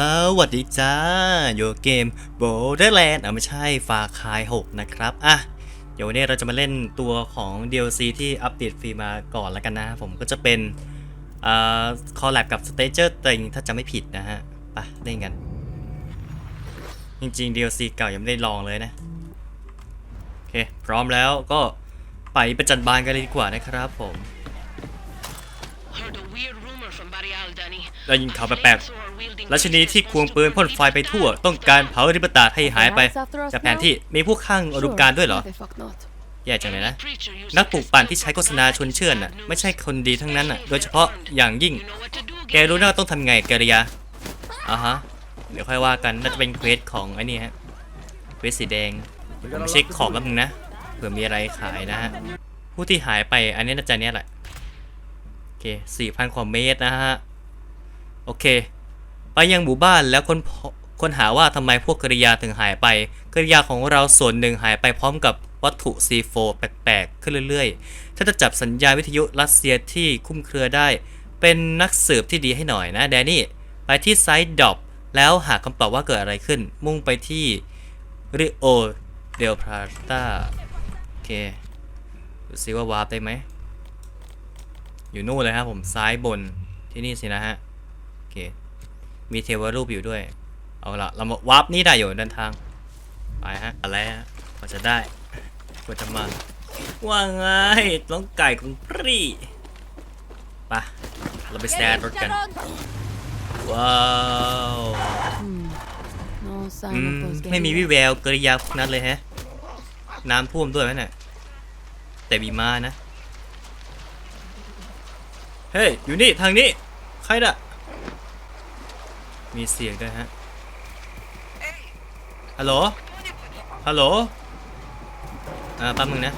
เอาสวัสดีจ้าอยู่เกม Borderland อะไม่ใช่ฟาคาย6นะครับ อะ เดี๋ยววันนี้เราจะมาเล่นตัวของ DLC ที่อัปเดตฟรีมาก่อนแล้วกันนะผมก็จะเป็นอ่าคอลแลบกับ Stager ติงถ้าจะไม่ผิดนะฮะไปเล่นกัน จริงๆ DLC เก่ายังไม่ได้ลองเลยนะ โอเค พร้อมแล้วก็ไปประจันบานกันเลยดีกว่านะครับผม ได้ยินข่าวแปลกๆราชินีที่ควงปืนพ่นไฟไปทั่ว ต้องการเผาริบตาให้หายไป จากแผนที่มีผู้ข้างอรุมการด้วยเหรอ แย่จังเลยนะ นักปลูกปั่นที่ใช้โฆษณาชวนเชื่อน่ะไม่ใช่คนดีทั้งนั้นน่ะ โดยเฉพาะอย่างยิ่ง แกรู้น่าต้องทำไงแกริยาอ่าฮะ เดี๋ยวค่อยว่ากัน น่าจะเป็นเควสของไอ้นี่ฮะ เควสสีแดงผมเช็คของแป๊บนึงนะ เผื่อมีอะไรขายนะฮะ ผู้ที่หายไปอันนี้น่าจะเนี้ยแหละ โอเคสี่พันกว่าเมตรนะฮะ โอเค ไปยังหมู่บ้านแล้วค้นค้นหาว่าทำไมพวกกริยาถึงหายไป กริยาของเราส่วนหนึ่งหายไปพร้อมกับวัตถุ C4 แปลกๆ ขึ้นเรื่อยๆ ถ้าจะจับสัญญาณวิทยุรัสเซียที่คุ้มเครือได้ เป็นนักสืบที่ดีให้หน่อยนะแดนนี่ ไปที่ไซต์ดอปแล้วหาคำตอบว่าเกิดอะไรขึ้น มุ่งไปที่ริโอเดลพราตาโอเคดูซิว่าวาร์ปได้ไหม อยู่นู่นเลยครับผมซ้ายบนที่นี่สินะฮะ มีเทวรูปอยู่ด้วย เอาละเรามาวาร์ปนี่ได้อยู่เดินทาง ไปฮะอะไรฮะกว่าจะได้กว่าจะมา ว่าไงน้องไก่ของพรีไปะเราไปแซดรถกัน ว้าว No อื sign ม of those ไม่มีวิ guerrillas. แววกริยาพวกนั้นเลยฮะ น้ำท่วมด้วยไหมเนี่ยแต่มีมานะ เฮ้ย อยู่นี่ ทางนี้ ใครน่ะ มีเสียงด้วยฮะ ฮัลโหล ฮัลโหล อ่าแป๊บนึงนะ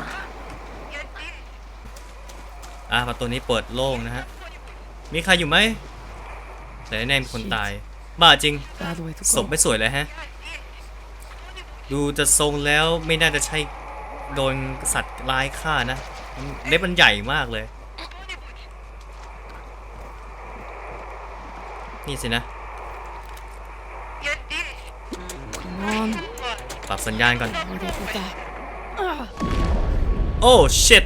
อ่าประตูนี้เปิดโล่งนะฮะ มีใครอยู่ไหมแต่แน่ๆมีคนตาย บ้าจริง Bad way to ศพ go. ไม่สวยเลยฮะ ดูจะทรงแล้วไม่น่าจะใช่โดนสัตว์ร้ายฆ่านะมันเล็บมันใหญ่มากเลย นี่สินะ รับสัญญาณก่อน โอ้ชิต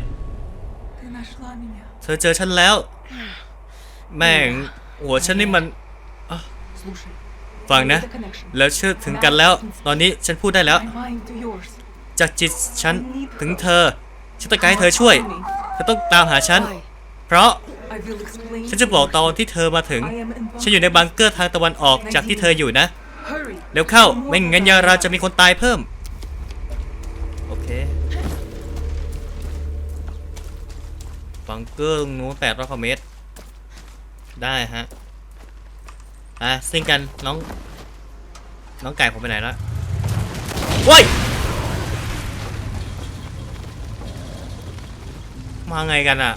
เธอเจอฉันแล้ว แม่ง หัวฉันนี่มันฟังนะ แล้วเชื่อถึงกันแล้ว ตอนนี้ฉันพูดได้แล้ว จากจิตฉันถึงเธอ ฉันต้องการให้เธอช่วย เธอต้องตามหาฉัน เพราะ ฉันจะบอกตอนที่เธอมาถึง ฉันอยู่ในบังเกอร์ทางตะวันออกจากที่เธออยู่นะ เร็วเข้า ไม่งั้นยาราจะมีคนตายเพิ่ม โอเคบังเกอร์ตรงนู้นแปดร้อยกว่าเมตร ได้ฮะ อะซิ่งกันน้อง น้องไก่ผมไปไหนแล้วโว้ยมาไงกันอะ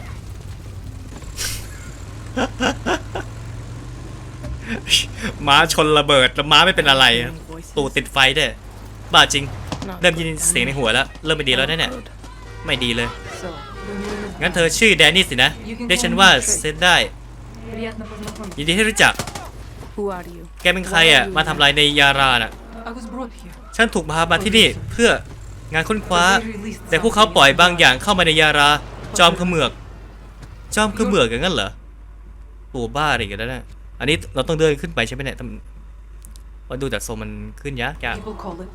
ม้าชนระเบิดแล้วม้าไม่เป็นอะไร ตูติดไฟเด้อบ้าจริง เริ่มยินเสียงในหัวแล้ว เริ่มไม่ดีแล้วนะเนี่ย ไม่ดีเลย งั้นเธอชื่อแดนนี่สินะ ได้ฉันว่าเซนได้ ยินดีให้รู้จัก แกเป็นใครอะ มาทำลายในยาราน่ะ ฉันถูกพามาที่นี่เพื่องานค้นคว้า แต่พวกเขาปล่อยบางอย่างเข้ามาในยารา จอมขมือก จอมขมือกอย่างนั้นเหรอตัวบ้าอะไรกันแล้วเนี่ย อันนี้เราต้องเดินขึ้นไปใช่ไหมเนี่ยทำว่าดูจากโซมมันขึ้นยากยาก People call it.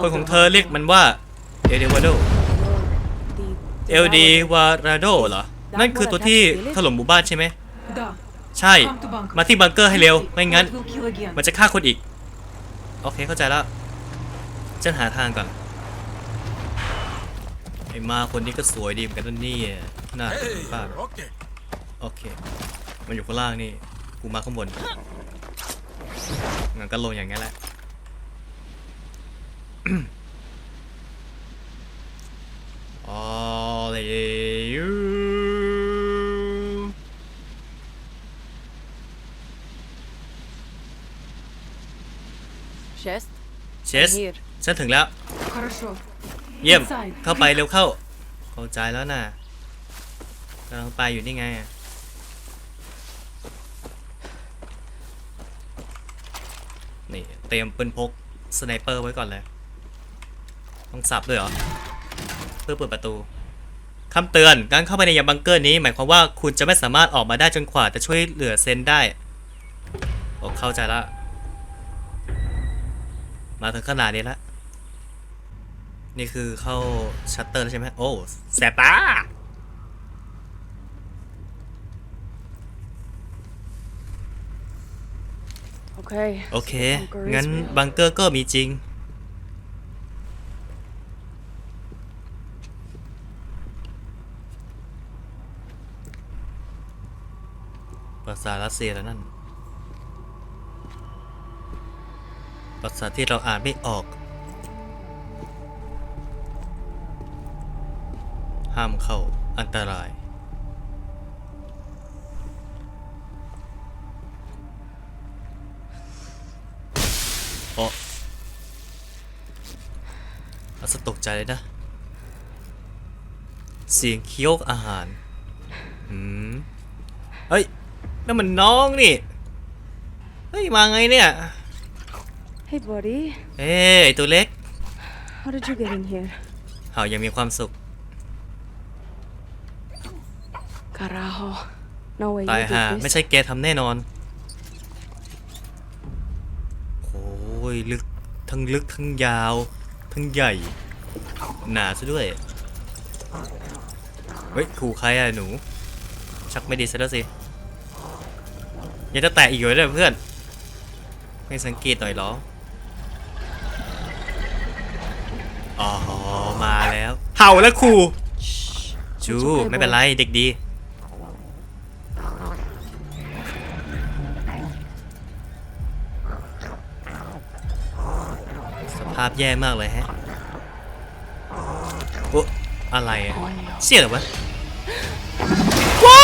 คนของเธอเรียกมันว่าเอเดวาโด The เอลดีวาราโดเหรอ นั่นคือตัวที่ถล่มหมู่บ้านใช่ไหม Da. ใช่ มาที่บังเกอร์ให้เร็ว ไม่งั้น It will kill again. มันจะฆ่าคนอีก โอเคเข้าใจแล้วฉันหาทางก่อน ไอ้มาคนนี้ก็สวยดีเหมือนกันนะเนี่ยน่าจะเป็นบ้าโอเค มันอยู่ข้างล่างนี่ กูมาข้างบนงั้นก็ลงอย่างงี้แหละโอ้เลยเชสเชสฉันถึงแล้ว เยี่ยม เข้าไปเร็วเข้า เข้าใจแล้วนะกำลังไปอยู่นี่ไง นี่เตรียมปืนพกสไนเปอร์ไว้ก่อนเลย ต้องสับด้วยเหรอ เพื่อเปิดประตูคำเตือน การเข้าไปในยังบังเกอร์นี้ หมายความว่าคุณจะไม่สามารถออกมาได้จนกว่าจะช่วยเหลือเซนได้โอ้เข้าใจละ มาถึงขนาดนี้ละ นี่คือเข้าชัตเตอร์แล้วใช่ไหมโอ้แสบตา โอเค bunker is งั้น real. บังเกอร์ก็มีจริง ภาษารัสเซียแล้วนั่น ภาษาที่เราอ่านไม่ออก ห้ามเข้าอันตราย โอ้อาสตกใจเลยนะ เสียงเคี้ยวอาหารหืมเฮ้ยนั่นมันน้องนี่ เฮ้ย มาไงเนี่ย Hey, buddy. เอ้ยไอ้ตัวเล็ก How did you get in here? เห่ายังมีความสุข Carajo. No way ตาย you ห่า did ไม่ this. ใช่แกทำแน่นอน โอ้ ยลึกทั้งลึกทั้งยาว ทั้งใหญ่ หนาซะด้วย เฮ้ยขู่ใครอะหนู ชักไม่ดีซะแล้วสิยังจะแตะอีกอยู่เลยเพื่อน ไม่สังเกตหน่อยเหรอ อ๋อ มาแล้ว เห่าแล้วขู่ชูไม่เป็นไรเด็กดี ภาพแย่มากเลยแฮะโอ้อะไรอะเชี่ยเหรอวะว้า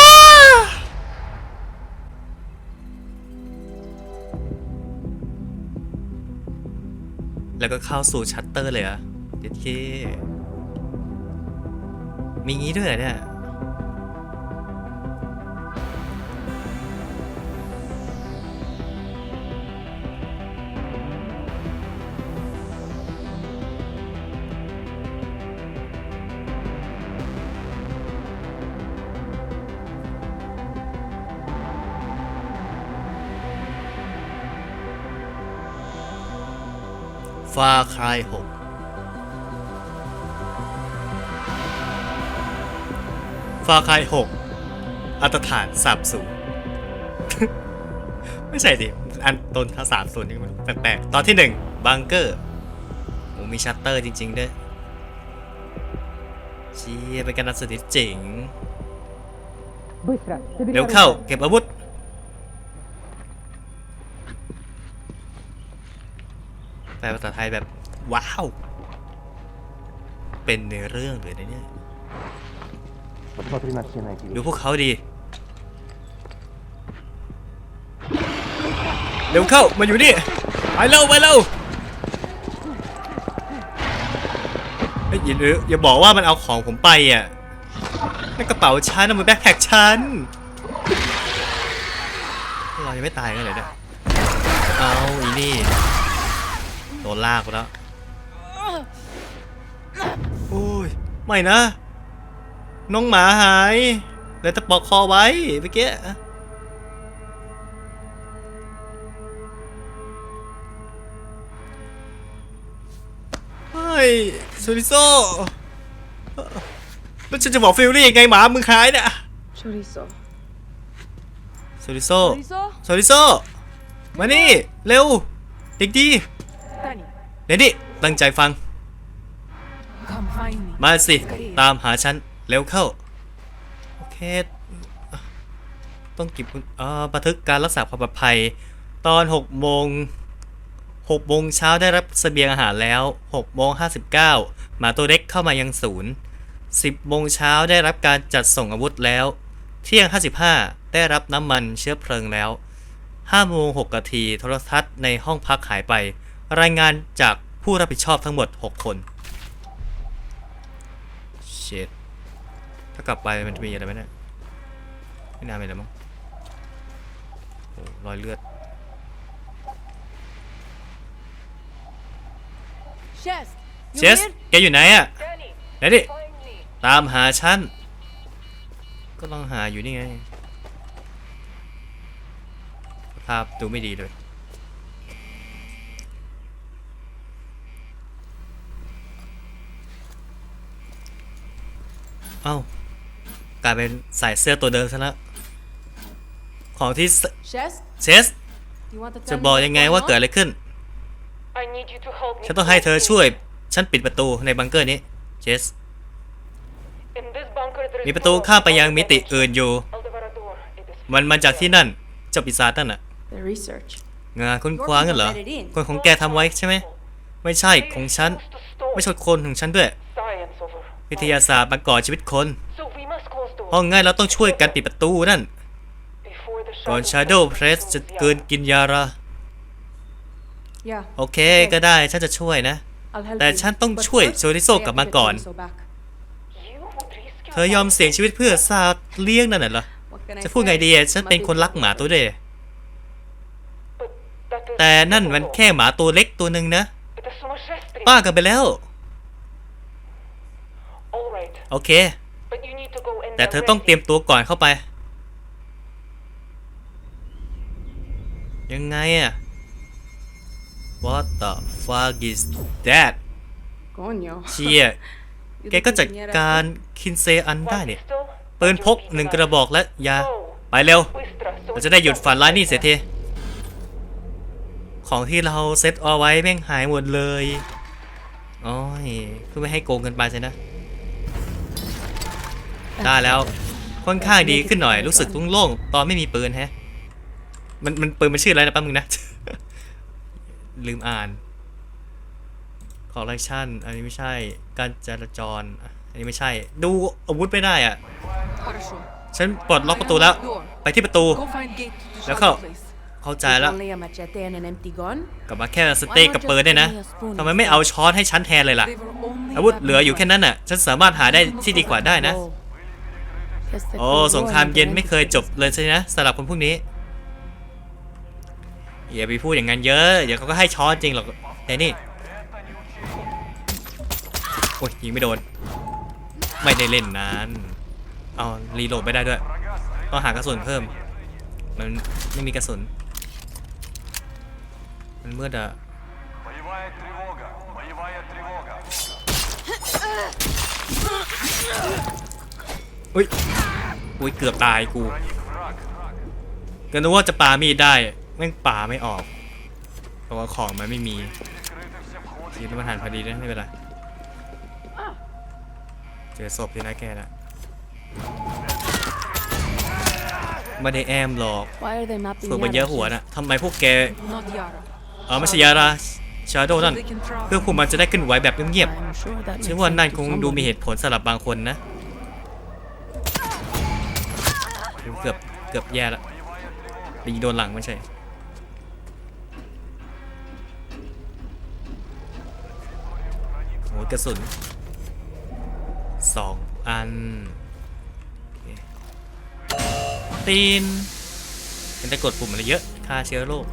แล้วก็เข้าสู่ชัตเตอร์เลยเหรอะเด็ดเคมีงี้ด้วยเหรอเนี่ย ฟาคลายหกฟาคลายหกอัตฐานสามศูนย์ไม่ใช่ดิอันต้นถ้าสามศูนย์นี่มันแปลกๆ ตอนที่หนึ่งบังเกอร์โอ้มีชัตเตอร์จริง ๆ ด้วยเชี่ยเป็นการนัดสถิตเจ๋งเร็วเข้า เก็บอาวุธ แปลภาษาไทยแบบ ว้าว เป็นเนื้อเรื่องเลยนะเนี่ย Посмотри на стены, Кирилл. ดูพวกเขาดี เร็วเข้า มาอยู่นี่ ไปเร็วไปเร็วเฮ้ยอย่าลืมอย่าบอกว่ามันเอาของผมไปอ่ะนั่นกระเป๋าฉันนะมันแบ็คแพ็คฉันเรายังไม่ตายกันเลยเนี่ยเอาอีนี่โ ดนลากไปแล้วโอ้ยไม่นะ น้องหมาหายเลยตะปอกคอไว้เมื่อกี้เฮ้ยซูริโซแล้วฉันจะบอกฟิลลี่ยังไงหมามึงหายเนี่ย Chorizo. ซูริโซ Chorizo? ซูริโซมานี่ เร็ว เด็กดี Dani. เดี๋ยวดิตั้งใจฟัง มาสิ ตามหาฉัน เร็วเข้า โอเค ต้องเก็บกุญอ่าบันทึกการรักษาความปลอดภัย ตอน6โมง6โมงเช้าได้รับเสบียงอาหารแล้ว6โมง59หมาตัวเล็กเข้ามายังศูนย์10โมงเช้าได้รับการจัดส่งอาวุธแล้ว เที่ยง 55 ได้รับน้ำมันเชื้อเพลิงแล้ว5โมง6นาทีโทรทัศน์ในห้องพักหายไป รายงานจากผู้รับผิดชอบทั้งหมด 6 คนเช็ดถ้ากลับไปมันจะมีอะไรไหมเนี่ยไม่น่ามีอะไรมั้งโอ้รอยเลือด Chest. เชสแกอยู่ไหนอะไหนดิตามหาฉัน ก็ลองหาอยู่นี่ไงภาพดูไม่ดีเลย เอ้ากลายเป็นใส่เสื้อตัวเดิมซะแล้วของที่ส Chest. เชส You want to จะ tell บอก me ยัง what's ไง going ว่า on? เกิดอะไรขึ้น I need you to help me. ฉันต้องให้เธอช่วย ฉันปิดประตูในบังเกอร์นี้เชส In this bunker there is มีประตูข้ามไปยังมิติอื่นอยู่ Aldebarador. It is มันมาจากที่นั่น เจ้าปีศาจนั่นน่ะ The research. งานค้นคว้ากันเหรอ คนของแกทำไว้ใช่ไหม ไม่ใช่ของฉัน ไม่ใช่คนของฉันด้วย science over. วิทยาศาสตร์มาก่อชีวิตคน So we must close doors เพราะงั้นเราต้องช่วยกันปิดประตูนั่น before the ก่อน shadow Shadow Press Press จะ controls เกิน the กินยาละ Yeah. โอเคก็ได้ฉันจะช่วยนะ I'll help แต่ you. ฉันต้อง But ช่วย first, โชริโซ I have กลับ to มา get ก่อน Chorizo back. You would risk your เธอยอมเสี่ยงชีวิตเพื่อซาตว์เลี้ยงนั่นน่ะเหรอ What can I จะพูดไง say? ดีอะฉันเป็นคนรักหมาตัวเด้ But that is แต่นั่นมันแค่หมาตัวเล็กตัวหนึ่งนะ It is sumashestri. ป้ากันไปแล้ว All right. โอเค แต่เธอต้องเตรียมตัวก่อนเข้าไป ยังไงอะ What the fuck is that เชี่ยแกก็จัดการคินเซอันได้เนี่ยปืนพกหนึ่งกระบอกและยา ไปเร็ว เราจะได้หยุดฝันร้ายนี่เสียทีของที่เราเซ็ตเอาไว้แม่งหายหมดเลยอ้ยเพื่อไม่ให้โกงกันไปใช่นะ ได้แล้ว ค่อนข้างดีขึ้นหน่อย รู้สึกโล่งๆตอนไม่มีปืนแฮะ มันมันปืนมันชื่ออะไรนะป๊บมึงนะ ลืมอ่านคอลเลคชันอันนี้ไม่ใช่ การจราจร อันนี้ไม่ใช่ ดูอาวุธไม่ได้อะ ฉันปลดล็อกประตูแล้ว ไปที่ประตู แล้วเขาเข้าใจแล้ว กลับมาแค่สเต็กกับเปิร์เนี่ยนะทำไมไม่เอาช้อนให้ฉันแทนเลยล่ะ อาวุธเหลืออยู่แค่นั้นน่ะ ฉันสามารถหาได้ที่ดีกว่าได้นะ โอ้ Cold สง War ครามเย็น never ไม่เคย ended. จบเลยใช่ไหมสำหรับคนพวกนี้อย่าไปพูดอย่างนั้นเยอะ เดี๋ยวเขาก็ให้ช้อนจริงหรอกแต่นี่โอ้ยยิงไม่โดน ไม่ได้เล่นนานเอารีโหลดไม่ได้ด้วยต้องหากระสุนเพิ่ม มันไม่มีกระสุน มันมืดอะ อุ้ยอุ้ยเกือบตายกูก็นึกว่าจะปามีดได้แม่งปาไม่ออก เพราะว่าของมันไม่มีทีนี้มันหันพอดีนะไม่เป็นไรเจอศพที่นะแกนะไม่ได้แอมหรอก Why are they mapping ฝึกมา Yara เยอะหัวน่ะทำไมพวกแกเออไม่ใช่ยาราชาโดนั่นเพื่อพวกมันจะได้ขึ้นไหวแบบเงียบๆฉันว่านั่นคงดูมีเหตุผลสำหรับบางคนนะ เกือบเกือบแย่ละไปโดนหลังไม่ใช่โอ้ยกระสุนสองอันอตีนมันจะกดปุ่มอะไรเยอะฆ่าเชื้อโรค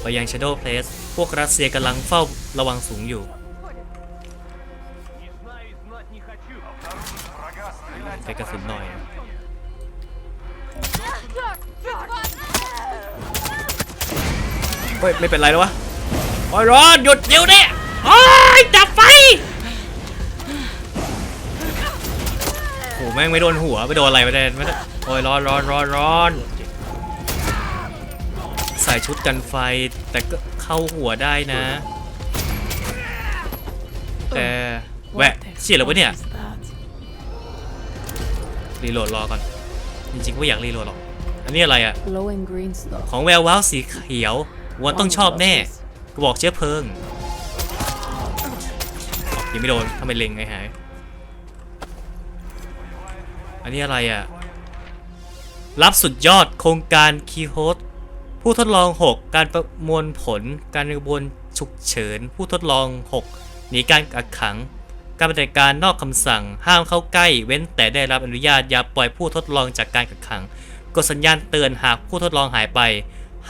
ไปยัง Shadow Place พวกรัสเซียกำลังเฝ้าระวังสูงอยู่ ใช้กระสุนหน่อย เฮ้ย ไม่เป็นไรแล้ววะโอ้ยร้อนหยุดเดี๋ยวนี้โอ้ยดับไฟโอ้แม่งไม่โดนหัวไม่โดนอะไรไม่ได้ไม่ได้โอ้ยร้อนร้อนร้อนร้อนใส่ชุดกันไฟแต่ก็เข้าหัวได้นะ แต่แหวะเชี่ยเหรอวะเนี่ย รีโหลดรอก่อน จริงๆก็ไม่อยากรีโหลดหรอก อันนี้อะไรอะ Glowing green stuff. ของแววว้าวสีเขียววันต้องชอบแน่กระบอกเชื้อเพลิงอ๋อยังไม่โดนทำไมเล็งไงหาย อันนี้อะไรอะ รับสุดยอดโครงการคีโฮสผู้ทดลอง 6 การประมวลผล การกระบวนฉุกเฉิน ผู้ทดลอง 6 หนีการกักขัง การปฏิบัติการนอกคำสั่ง ห้ามเข้าใกล้ เว้นแต่ได้รับอนุญาตอย่าปล่อยผู้ทดลองจากการกักขัง กดสัญญาณเตือนหากผู้ทดลองหายไป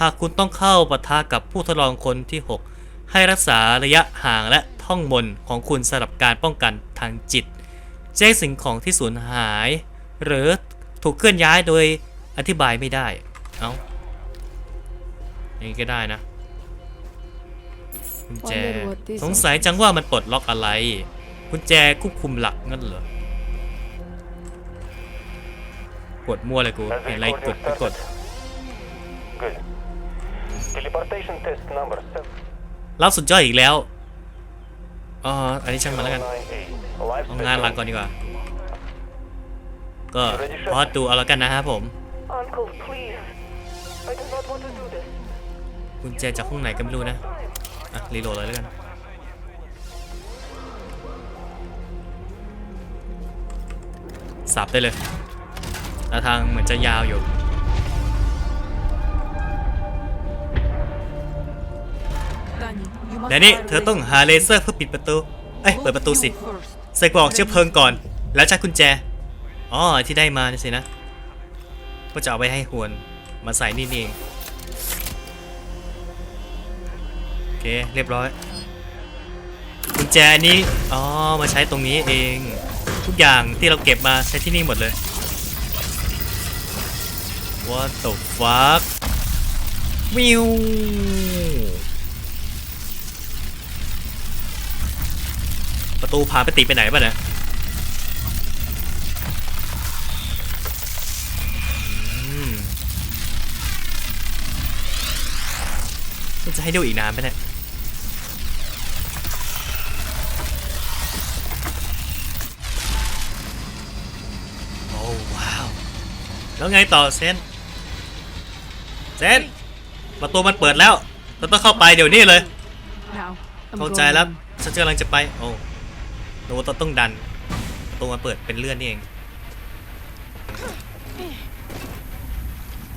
หากคุณต้องเข้าปะทะกับผู้ทดลองคนที่ 6 ให้รักษาระยะห่างและท่องมนต์ของคุณสำหรับการป้องกันทางจิต แจ้งสิ่งของที่สูญหาย หรือถูกเคลื่อนย้ายโดยอธิบายไม่ได้ เอา้าอย่างนี้ก็ได้นะกุญแจ Wonder what this สงสัยจังว่ามันปลดล็อกอะไร กุญแจควบคุมหลักงั้นเหรอกดมั่วเลยกูเห็นอะไรกดก็กด Good. Teleportation test number รับสุดยอดอีกแล้วอ๋ออันนี้ช่างมันแล้วกัน 798. Live เอางานหลังก่อนดีกว่า ก็พอดดูเอาแล้วกันนะครับผม Uncle, please. I do not want to do this. กุญแจจากห้องไหนก็ไม่รู้นะ อะ รีโหลดเลยแล้วกัน สับได้เลยแล้วทางเหมือนจะยาวอยู่ Danny, you must และนี่ fire เธอต้อง laser. หาเลเซอร์เพื่อปิดประตู เอ้ย เปิดประตูสิ Both you first. ใส่กรอกเชื้อเพลิงก่อน แล้วใช้กุญแจ อ๋อ ที่ได้มานี่สินะ ก็จะเอาไปให้หวนมาใส่นี่นี่เอง โอเค เรียบร้อย กุญแจนี้ อ๋อ มาใช้ตรงนี้เอง ทุกอย่างที่เราเก็บมาใช้ที่นี่หมดเลย What the fuck วิวประตูพาไปติไปไหนป่ะเนี่ยจะให้ดูอีกนานไหมเนี่ย แล้วไงต่อเซนเซนประตูมันเปิดแล้วเราต้องเข้าไปเดี๋ยวนี้เลย Now, I'm เข้า going ใจแล้ว in. ฉันกำลังจะไป โอ้โนตต้องดันประตูมาเปิดเป็นเลื่อนนี่เอง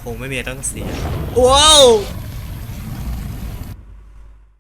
คงไม่มีอะไรต้องเสียว้าว